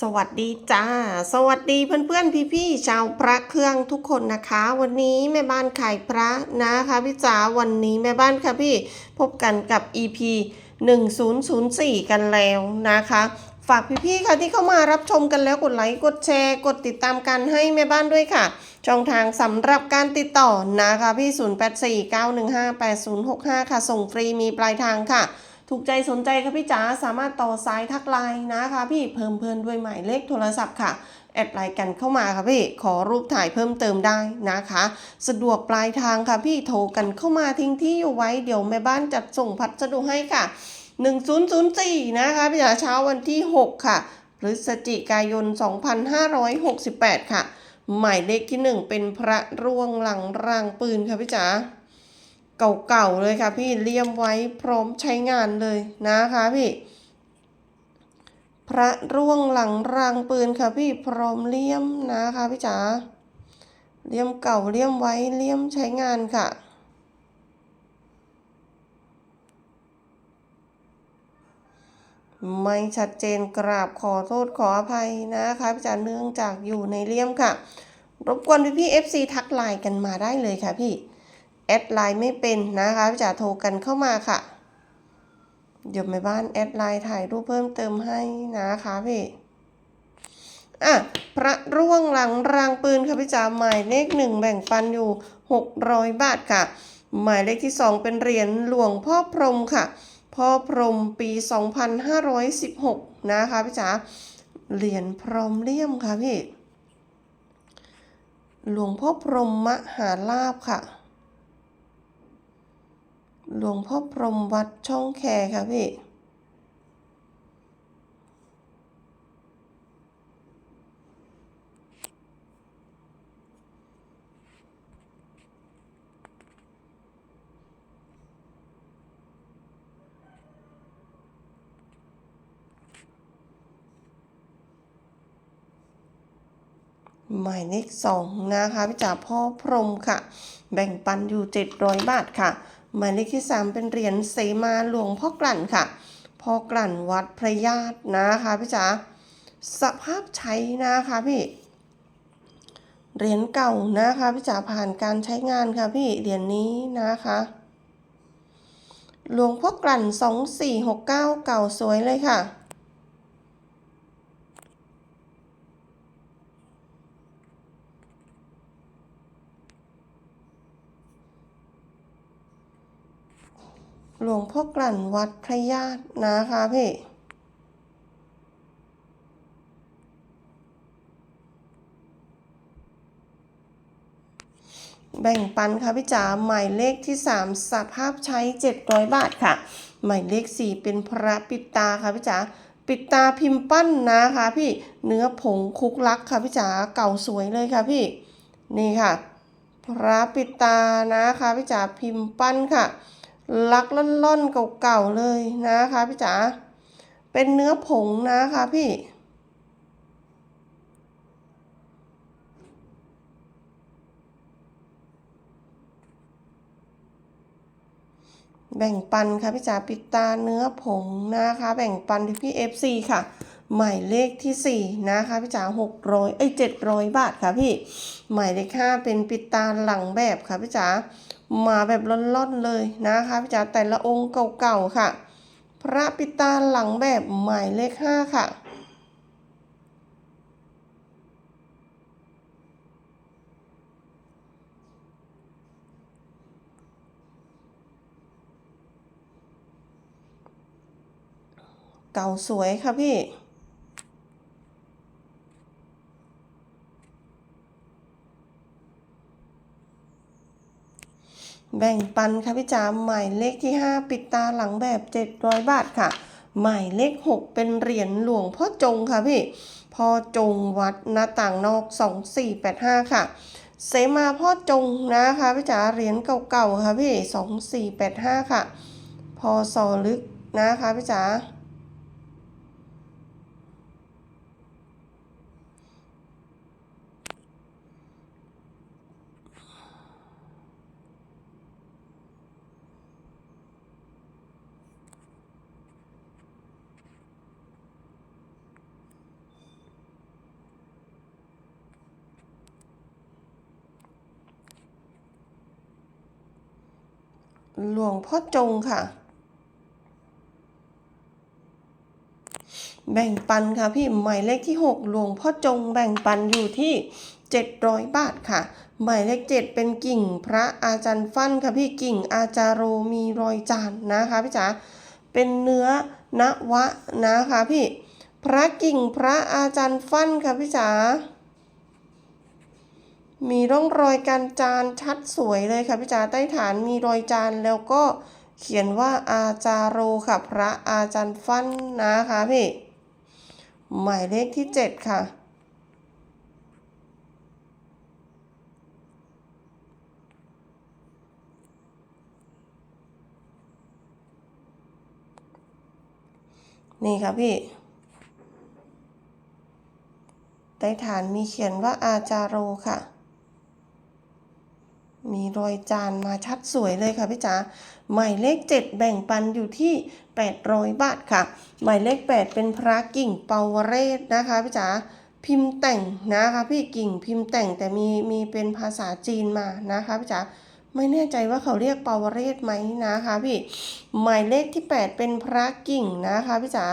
สวัสดีจ้า สวัสดีเพื่อนๆ พี่ๆชาวพระเครื่องทุกคนนะคะ วันนี้แม่บ้านขายพระนะคะพี่จ๋าวันนี้แม่บ้านค่ะพี่พบกันกับ EP 1004 กันแล้วนะคะ ฝากพี่ๆค่ะที่เข้ามารับชมกันแล้วกดไลค์กดแชร์กดติดตามกันให้แม่บ้านด้วยค่ะ ช่องทางสำหรับการติดต่อนะคะพี่ 0849158065 ค่ะ ส่งฟรีมีปลายทางค่ะ ถูกใจสนใจค่ะพี่จ๋าสามารถต่อสายทักไลน์นะคะพี่เพิ่มเพื่อนด้วยหมายเลขโทรศัพท์ค่ะแอดไลน์กันเข้ามาค่ะพี่ขอรูปถ่ายเพิ่มเติมได้นะคะ สะดวกปลายทางค่ะพี่โทรกันเข้ามาทิ้งที่อยู่ไว้เดี๋ยวแม่บ้านจัดส่งพัสดุให้ค่ะ 1004 นะคะพี่จ๋าเช้าวันที่ 6 ค่ะพฤศจิกายน 2568 ค่ะ หมายเลขที่ 1 เป็นพระร่วงหลังรางปืนค่ะพี่จ๋า เก่าๆเลยค่ะพี่เลี่ยมไว้พร้อมใช้งานเลยนะคะพี่ พระร่วงหลังรางปืนค่ะพี่พร้อมเลี่ยมนะคะพี่จ๋าเลี่ยมเก่าเลี่ยมไว้เลี่ยมใช้งานค่ะไม่ชัดเจนกราบขอโทษขออภัยนะคะพี่จ๋าเนื่องจากอยู่ในเลี่ยมค่ะ รบกวนพี่พี่ๆ FC ทักไลน์กันมาได้เลยค่ะพี่ แอดไลน์ไม่เป็นนะคะพี่จ๋าโทรกันเข้ามาค่ะ เดี๋ยวแม่บ้านแอดไลน์ถ่ายรูปเพิ่มเติมให้นะคะพี่อะพระร่วงหลังรางปืนค่ะพี่จ๋าหมายเลขหนึ่งแบ่งปันอยู่ 600 บาทค่ะ หมายเลขที่สองเป็นเหรียญหลวงพ่อพรหมค่ะ พ่อพรหมปี 2516 นะคะพี่จ๋าเหรียญพรหมเลี่ยมค่ะพี่ หลวงพ่อพรหมมหาลาภค่ะ หลวงพ่อพรหมวัดช่องแคค่ะพี่ หมายเลขสองนะคะพี่จ๋าพ่อพรหมค่ะ แบ่งปันอยู่ 700 บาทค่ะ หมายเลขที่ 3 เป็นเหรียญเสมาหลวงพ่อกลั่นค่ะพ่อกลั่นวัดพระญาตินะคะพี่จ๋าสภาพใช้นะคะพี่เหรียญเก่านะคะพี่จ๋าผ่านการใช้งานค่ะพี่เหรียญนี้นะคะหลวงพ่อกลั่น 2469 เก่าสวยเลยค่ะ หลวงพ่อกลั่นวัดพระญาตินะคะพี่แบ่งปันค่ะพี่จ๋าหมายเลขที่ 3สภาพใช้ 700 บาทค่ะ หมายเลข 4 เป็นพระปิดตาค่ะพี่จ๋าปิดตาพิมพ์ปั้นนะคะพี่เนื้อผงคุกลักค่ะพี่จ๋าเก่าสวยเลยค่ะพี่นี่ค่ะ พระปิดตานะคะพี่จ๋าพิมพ์ปั้นค่ะ ลักล่อนๆเก่าๆเลยนะคะพี่จ๋าเป็นเนื้อผงนะคะพี่แบ่งปันค่ะพี่จ๋าปิดตาเนื้อผงนะคะ แบ่งปันที่พี่ FC ค่ะ หมายเลขที่4นะคะพี่จ๋า600เอ้ย700บาทค่ะพี่ หมายเลข5เป็นปิดตาหลังแบบค่ะพี่จ๋ามาแบบล่อนๆเลยนะคะพี่จ๋าแต่ละองค์เก่าๆค่ะ พระปิดตาหลังแบบหมายเลข5ค่ะเก่าสวยค่ะพี่ แบ่งปันค่ะพี่จ๋าหมายเลขที่ 5 ปิดตาหลังแบบ 700 บาทค่ะ หมายเลข 6 เป็นเหรียญหลวงพ่อจงค่ะพี่พ่อจงวัดหน้าต่างนอก 2485 ค่ะ เสมาพ่อจงนะคะพี่จ๋าเหรียญเก่าๆค่ะพี่ 2485 ค่ะพอสอลึกนะคะพี่จ๋า หลวงพ่อจงค่ะ แบ่งปันค่ะพี่หมายเลขที่ 6 หลวงพ่อจงแบ่งปันอยู่ที่ 700 บาทค่ะ หมายเลข 7 เป็นกิ่งพระอาจารย์ฟั่นค่ะพี่กิ่งอาจารโรมีรอยจานนะคะพี่จ๋าเป็นเนื้อนวะนะคะพี่ พระกิ่งพระอาจารย์ฟั่นค่ะพี่จ๋า มีร่องรอยการจานชัดสวยเลยค่ะพี่จ๋าใต้ฐานมีรอยจานแล้วก็เขียนว่าอาจารโรค่ะ พระอาจารย์ฟันนะคะพี่ หมายเลขที่ 7 ค่ะ นี่ค่ะพี่ใต้ฐานมีเขียนว่าอาจารโรค่ะ มีรอยจานมาชัดสวยเลยค่ะพี่จ๋าหมายเลข 7 แบ่งปันอยู่ที่ 800 บาทค่ะ หมายเลข 8 เป็นพระกิ่งเปาวเรศนะคะพี่จ๋าพิมพ์แต่งนะคะพี่กิ่งพิมพ์แต่งแต่มีมีเป็นภาษาจีนมานะคะพี่จ๋าไม่แน่ใจว่าเขาเรียกเปาวเรศไหมนะคะพี่หมายเลขที่ 8 เป็นพระกิ่งนะคะพี่จ๋า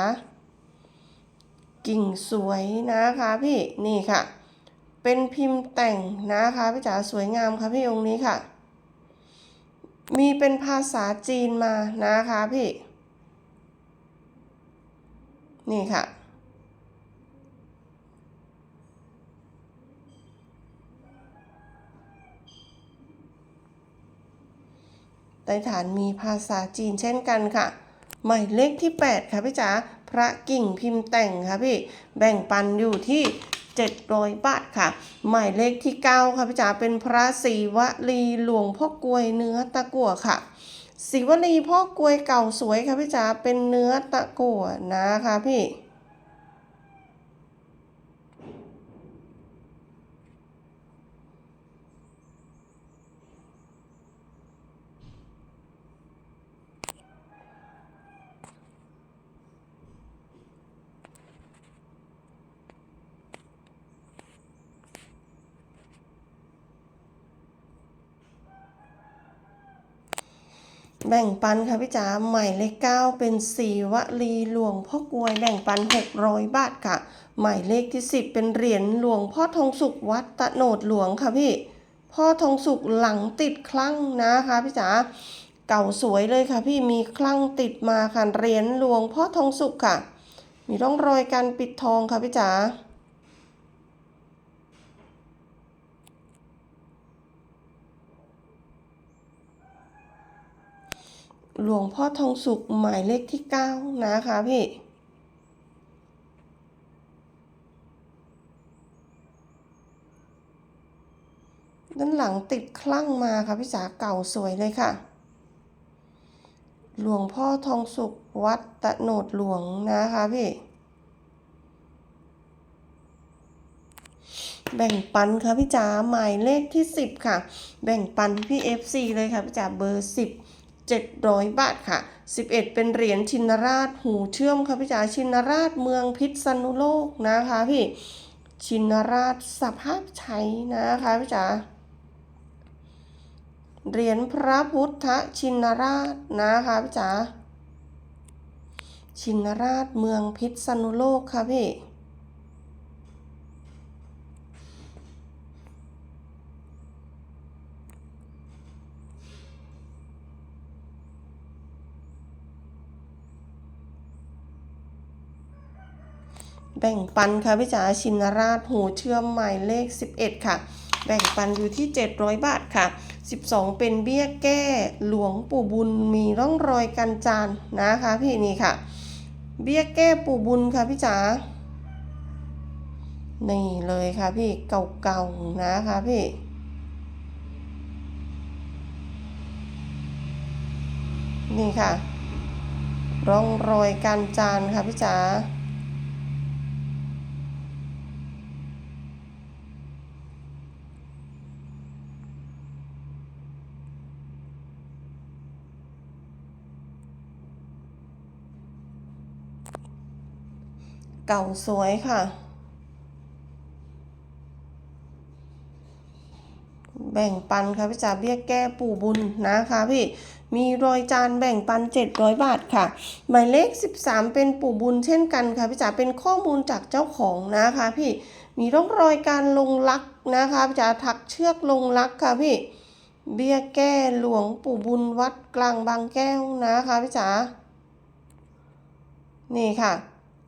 กิ่งสวยนะคะพี่นี่ค่ะ เป็นพิมพ์แต่งนะคะพี่จ๋าสวยงามค่ะพี่องค์นี้ค่ะ มีเป็นภาษาจีนมานะคะพี่ นี่ค่ะใต้ฐานมีภาษาจีนเช่นกันค่ะ หมายเลขที่ 8 ค่ะพี่จ๋าพระกิ่งพิมพ์แต่งค่ะพี่ แบ่งปันอยู่ที่ 700 บาทค่ะ หมายเลขที่ 9 ค่ะพี่จ๋าเป็นพระศรีวลีหลวงพ่อกลวยเนื้อตะกั่วค่ะศิวลีพ่อกลวยเก่าสวยค่ะพี่จ๋าเป็นเนื้อตะกั่วนะคะพี่ แบ่งปันค่ะพี่จ๋าหมายเลขเก้าเป็นสีวลีหลวงพ่อกวยแบ่งปัน 600 บาทค่ะ หมายเลขที่ 10 เป็นเหรียญหลวงพ่อทองสุขวัดตะโนดหลวงค่ะพี่ พ่อทองสุขหลังติดคลั่งนะคะพี่จ๋าเก่าสวยเลยค่ะพี่มีคลั่งติดมาค่ะเหรียญหลวงพ่อทองสุขค่ะ มีร่องรอยการปิดทองค่ะพี่จ๋า หลวงพ่อทองสุขหมายเลขที่ 9 นะคะพี่ ด้านหลังติดคลั่งมาค่ะพี่จ๋าเก่าสวยเลยค่ะ หลวงพ่อทองสุขวัดตะโนดหลวงนะคะพี่แบ่งปันค่ะพี่จ๋าหมายเลขที่ 10 ค่ะ แบ่งปันพี่ FC เลยค่ะพี่จ๋าเบอร์ 10 700 บาทค่ะ 11 เป็นเหรียญชินราชหูเชื่อมค่ะพี่จ๋าชินราชเมืองพิษณุโลกนะคะพี่ชินราชสภาพใช้นะคะพี่จ๋าเหรียญพระพุทธชินราชนะคะพี่จ๋าชินราชเมืองพิษณุโลกค่ะพี่ แบ่งปันค่ะพี่จ๋าชินราชหูเชื่อมหมายเลข 11 ค่ะ แบ่งปันอยู่ที่ 700 บาทค่ะ 12 เป็นเบี้ยแก้หลวงปู่บุญมีร่องรอยกันจานนะคะพี่นี่ค่ะ เบี้ยแก้ปู่บุญค่ะพี่จ๋านี่เลยค่ะพี่เก่าๆนะคะพี่นี่ค่ะ ร่องรอยการจานค่ะพี่จ๋า เก่าสวยค่ะ แบ่งปันค่ะพี่จ๋าเบี้ยแก้ปู่บุญนะคะพี่มีรอยจานแบ่งปัน 700 บาทค่ะ หมายเลข 13 เป็นปู่บุญเช่นกันค่ะพี่จ๋าเป็นข้อมูลจากเจ้าของนะคะ พี่มีร่องรอยการลงลักนะคะพี่จ๋าถักเชือกลงลักค่ะพี่ เบี้ยแก้หลวงปู่บุญวัดกลางบางแก้วนะคะพี่จ๋านี่ค่ะ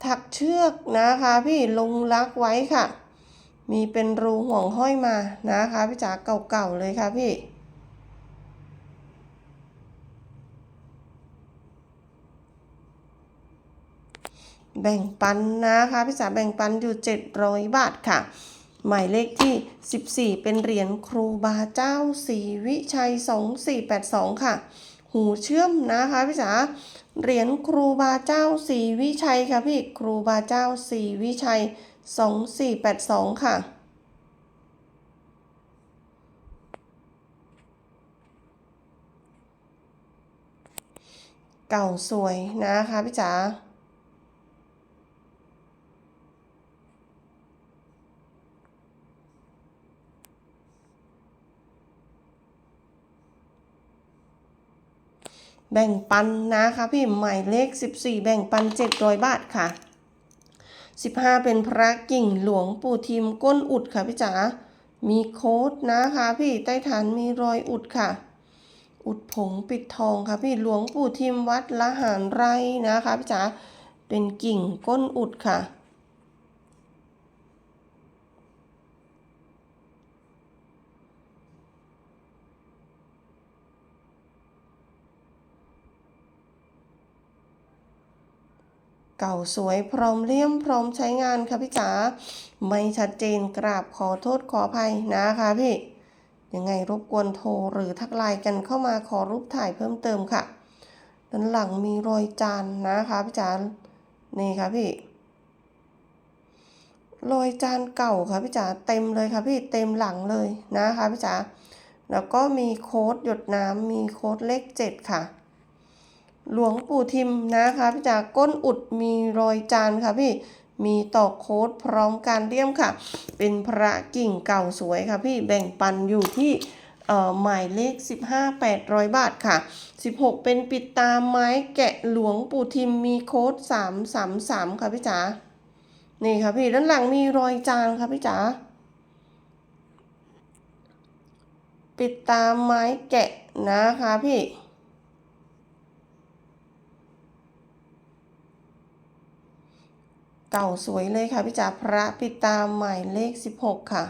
ถักเชือกนะคะพี่ลงลักไว้ค่ะ มีเป็นรูห่วงห้อยมานะคะพี่จ๋าเก่าๆเลยค่ะพี่แบ่งปันนะคะพี่จ๋าแบ่งปันอยู่ 700 บาทค่ะ หมายเลขที่ 14 เป็นเหรียญครูบาเจ้าศรีวิชัย 2482 ค่ะ หูเชื่อมนะคะพี่จ๋าเหรียญครูบาเจ้าศรีวิชัยค่ะพี่ครูบาเจ้าศรีวิชัย 2482 ค่ะเก่าสวยนะคะพี่จ๋า แบ่งปันนะคะพี่หมายเลข 14 แบ่งปัน 700 บาทค่ะ 15 เป็นพระกิ่งหลวงปู่ทิมก้นอุดค่ะพี่จ๋ามีโค้ดนะคะพี่ใต้ฐานมีรอยอุดค่ะ อุดผงปิดทองค่ะพี่หลวงปู่ทิมวัดละหารไรนะคะพี่จ๋าเป็นกิ่งก้นอุดค่ะ เก่าสวยพร้อมเลี่ยมพร้อมใช้งานค่ะพี่จ๋าไม่ชัดเจนกราบขอโทษขออภัยนะคะพี่ ยังไงรบกวนโทรหรือทักไลน์กันเข้ามาขอรูปถ่ายเพิ่มเติมค่ะ ด้านหลังมีรอยจานนะคะพี่จ๋านี่ค่ะพี่รอยจานเก่าค่ะพี่จ๋าเต็มเลยค่ะพี่เต็มหลังเลยนะคะพี่จ๋าแล้วก็มีโค้ดหยดน้ำมีโค้ดเลขเจ็ดค่ะ หลวงปู่ทิมนะคะพี่จ๋าก้นอุดมีรอยจานค่ะพี่มีตอกโค้ดพร้อมการเลี่ยมค่ะ เป็นพระกิ่งเก่าสวยค่ะพี่แบ่งปันอยู่ที่เอ่อหมายเลข 15 800 บาทค่ะ 16 เป็นปิดตาไม้แกะหลวงปู่ทิมมีโค้ด 333 ค่ะพี่จ๋านี่ค่ะพี่ด้านหลังมีรอยจานค่ะพี่จ๋าปิดตาไม้แกะนะคะพี่ เก่าสวยเลยค่ะพี่จ๋าพระปิดตาหมายเลข 16 ค่ะ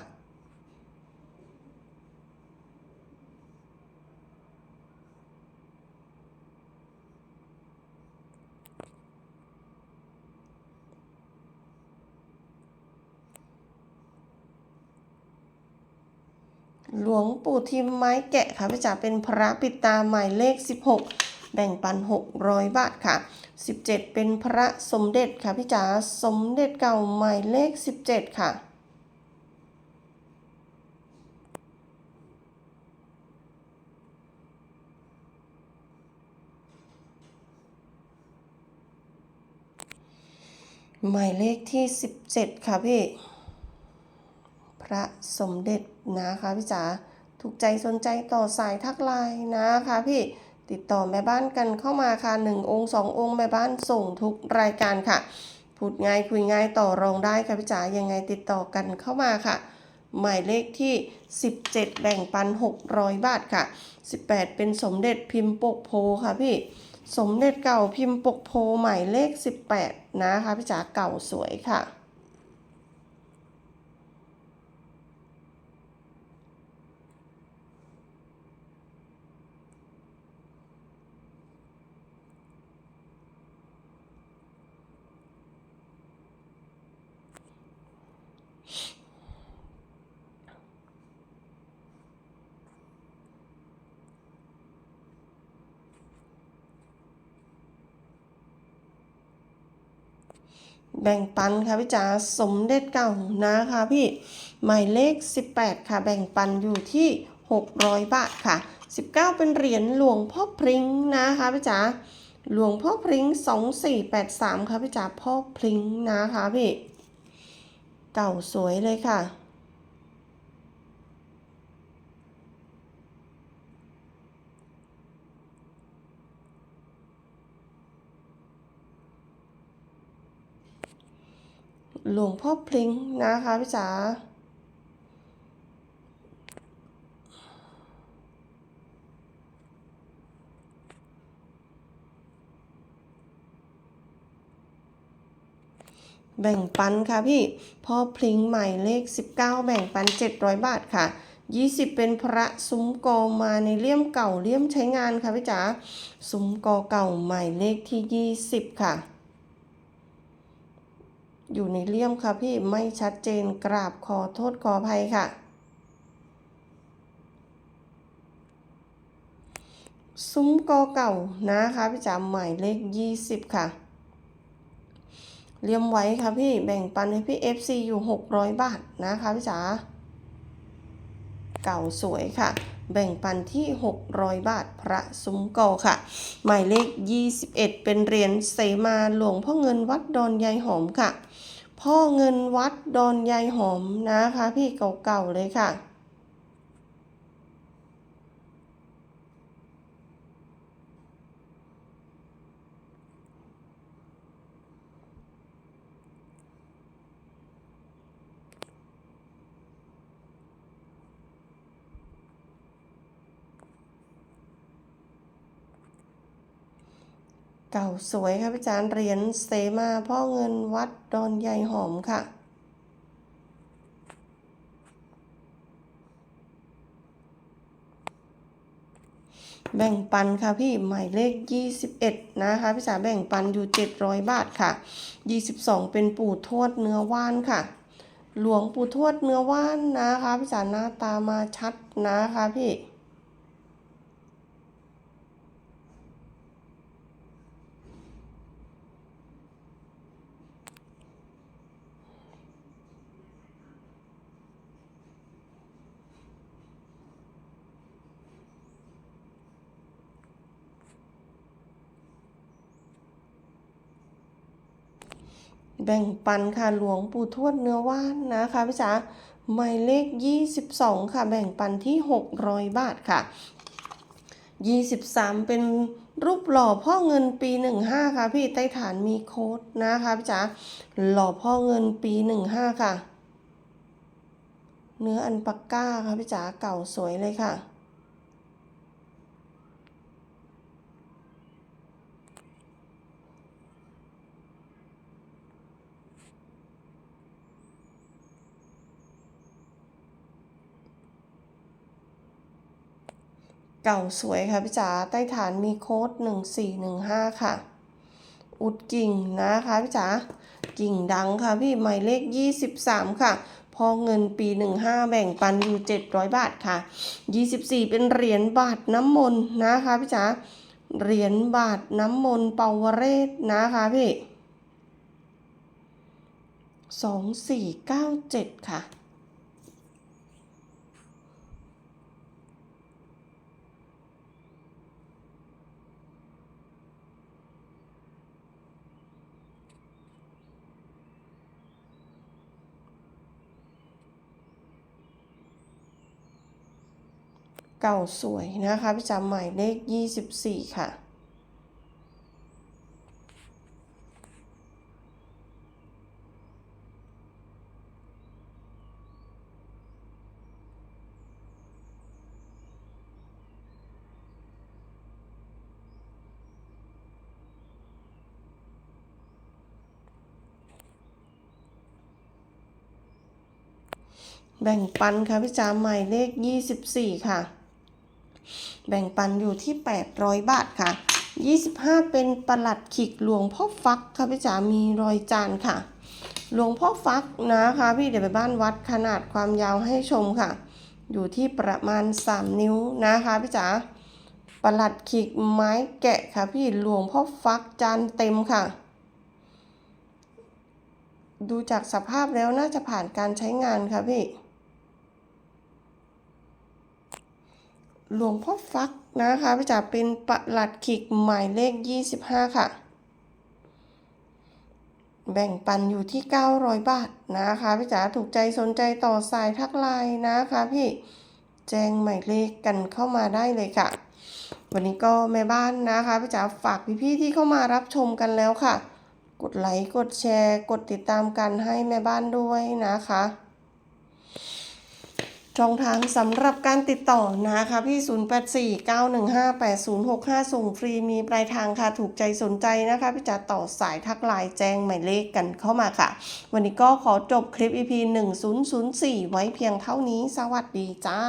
หลวงปู่ทิมไม้แกะค่ะพี่จ๋าเป็นพระปิดตาหมายเลข 16 แบ่งปัน 600 บาทค่ะ 17 เป็นพระสมเด็จค่ะพี่จ๋าสมเด็จเก่าหมายเลข 17 ค่ะหมายเลขที่ 17 ค่ะพี่ พระสมเด็จนะคะพี่จ๋าถูกใจสนใจต่อสายทักไลน์นะคะพี่ ติดต่อแม่บ้านกันเข้ามาค่ะหนึ่งองค์สององค์แม่บ้านส่งทุกรายการค่ะ พูดง่ายคุยง่ายต่อรองได้ค่ะพี่จ๋ายังไงติดต่อกันเข้ามาค่ะ หมายเลขที่ 17 แบ่งปัน 600 บาทค่ะ 18 เป็นสมเด็จพิมพ์ปกโพค่ะพี่สมเด็จเก่าพิมพ์ปกโพหมายเลข 18 นะคะพี่จ๋าเก่าสวยค่ะ บ่งปันค่ะพี่จ๋าสมเด็จเก่านะคะพี่หมายเลข 18 ค่ะ แบ่งปันอยู่ที่ 600 บาทค่ะ 19 เป็นเหรียญหลวงพ่อพริ้งนะคะพี่จ๋าหลวงพ่อพริ้ง 2483 ค่ะพี่จ๋าพ่อพริ้งนะคะพี่ เก่าสวยเลยค่ะ หลวงพ่อพลิงนะคะพี่จ๋าแบ่งปันค่ะพี่พ่อพลิงใหม่เลข 19 แบ่งปัน 700 บาทค่ะ 20 เป็นพระซุ้มกอมาในเลี่ยมเก่าเลี่ยมใช้งานค่ะพี่จ๋าซุ้มกอเก่าใหม่เลขที่ 20 ค่ะ อยู่ในเลี่ยมค่ะพี่ไม่ชัดเจนกราบขอโทษขออภัยค่ะ ซุ้มกอเก่านะคะพี่จ๋าหมายเลข 20 ค่ะ เลี่ยมไว้ค่ะพี่แบ่งปันให้พี่ FC อยู่ 600 บาทนะคะพี่จ๋า เก่าสวยค่ะ แบ่งปันที่ 600 บาทพระซุ้มกอค่ะ หมายเลข 21 เป็นเหรียญเสมาหลวงพ่อเงินวัดดอนยายหอมค่ะ พ่อเงินวัดดอนยายหอมนะคะ พี่เก่าๆเลยค่ะ เก่าสวยค่ะพี่จานเหรียญเสมาพ่อเงินวัดดอนยายหอมค่ะ แบ่งปันค่ะพี่หมายเลข 21 นะคะพี่จ๋าแบ่งปันอยู่ 700 บาทค่ะ 22 เป็นปู่ทวดเนื้อว่านค่ะ หลวงปู่ทวดเนื้อว่านนะคะพี่จ๋าหน้าตามาชัดนะคะพี่ แบ่งปันค่ะหลวงปู่ทวดเนื้อว่านนะคะพี่จ๋าหมายเลข 22 ค่ะ แบ่งปันที่ 600 บาทค่ะ 23 เป็นรูปหล่อพ่อเงินปี 15 ค่ะ พี่ใต้ฐานมีโค้ดนะคะพี่จ๋าหล่อพ่อเงินปี 15 ค่ะ เนื้ออันปักก้าค่ะพี่จ๋าเก่าสวยเลยค่ะ เก่าสวยค่ะพี่จ๋าใต้ฐานมีโค้ด 1415 ค่ะ อุดกิ่งนะคะพี่จ๋ากิ่งดังค่ะพี่หมายเลข 23 ค่ะ พอเงินปี 15 แบ่งปันอยู่ 700 บาทค่ะ 24 เป็นเหรียญบาทน้ำมนต์นะคะพี่จ๋าเหรียญบาทน้ำมนต์เปาวเรศนะคะพี่ 2497 ค่ะ เก่าสวยนะคะพี่จำหมายเลข 24 ค่ะ แบ่งปันค่ะพี่จำหมายเลข 24 ค่ะ แบ่งปันอยู่ที่ 800 บาทค่ะ 25 เป็นประหลัดขิกหลวงพ่อฟักค่ะพี่จ๋ามีรอยจานค่ะ หลวงพ่อฟักนะคะ พี่เดี๋ยวไปบ้านวัดขนาดความยาวให้ชมค่ะ อยู่ที่ประมาณ 3 นิ้วนะคะพี่จ๋าประหลัดขิกไม้แกะค่ะ พี่หลวงพ่อฟักจานเต็มค่ะ ดูจากสภาพแล้วน่าจะผ่านการใช้งานค่ะพี่ หลวงพ่อฟักนะคะพี่จ๋าเป็นประหลัดขิกหมายเลข 25 ค่ะ แบ่งปันอยู่ที่ 900 บาทนะคะพี่จ๋าถูกใจสนใจต่อสายทักไลน์นะคะพี่แจ้งหมายเลขกันเข้ามาได้เลยค่ะ วันนี้ก็แม่บ้านนะคะพี่จ๋าฝากพี่ๆที่เข้ามารับชมกันแล้วค่ะ กดไลค์กดแชร์ กดติดตามกันให้แม่บ้านด้วยนะคะ ช่องทางสำหรับการติดต่อนะคะพี่ 0849158065 ส่งฟรีมีปลายทางค่ะ ถูกใจสนใจนะคะ พี่จะต่อสายทักไลน์แจ้งหมายเลขกันเข้ามาค่ะ วันนี้ก็ขอจบคลิป EP 1004 ไว้เพียงเท่านี้ สวัสดีจ้า